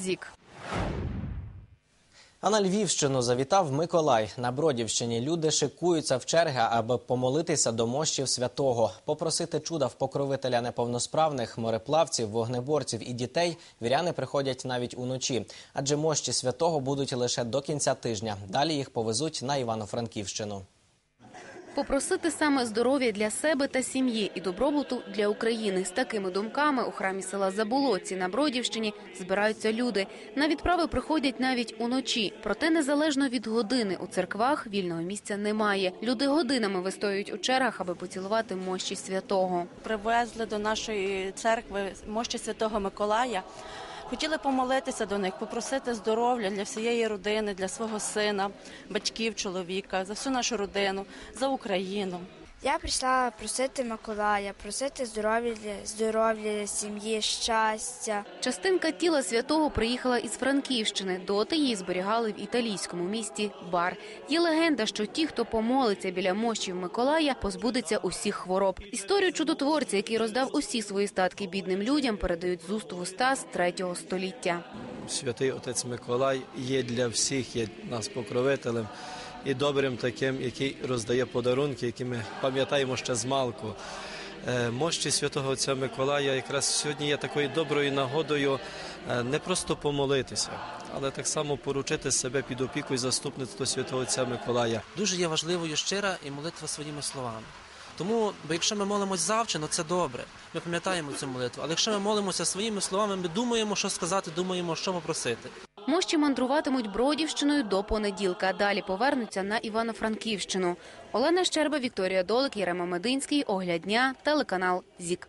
ЗІК. А на Львівщину завітав Миколай. На Бродівщині люди шикуються в черги, аби помолитися до мощів святого. Попросити чуда в покровителя неповносправних, мореплавців, вогнеборців і дітей віряни приходять навіть уночі. Адже мощі святого будуть лише до кінця тижня. Далі їх повезуть на Івано-Франківщину. Попросити саме здоров'я для себе та сім'ї і добробуту для України. З такими думками у храмі села Заболоці на Бродівщині збираються люди. На відправи приходять навіть уночі. Проте незалежно від години у церквах вільного місця немає. Люди годинами вистоюють у чергах, аби поцілувати мощі святого. привезли до нашої церкви мощі Святого Миколая. Хотіли помолитися до них, попросити здоров'я для всієї родини, для свого сина, батьків, чоловіка, за всю нашу родину, за Україну. Я прийшла просити Миколая, просити здоров'я здоров'я сім'ї, щастя. Частинка тіла святого приїхала із Франківщини. Доти її зберігали в італійському місті Бар. Є легенда, що ті, хто помолиться біля мощів Миколая, позбудеться усіх хвороб. Історію чудотворця, який роздав усі свої статки бідним людям, передають з уст в уста з третього століття. Святий Отець Миколай є для всіх, є нас покровителем і добрим таким, який роздає подарунки, які ми пам'ятаємо ще з малку. Е, Мощі святого Отця Миколая якраз сьогодні є такою доброю нагодою е, не просто помолитися, але так само поручити себе під опіку і заступництво святого Отця Миколая. дуже є важливою щира і молитва своїми словами. Тому, бо якщо ми молимось завчено, це добре. Ми пам'ятаємо цю молитву. Але якщо ми молимося своїми словами, ми думаємо, що сказати, думаємо, що попросити. Мощі мандруватимуть Бродівщиною до понеділка. Далі повернуться на Івано-Франківщину. Олена Щерба, Вікторія Долик, Єрема Мединський, Огляд дня, телеканал ЗІК.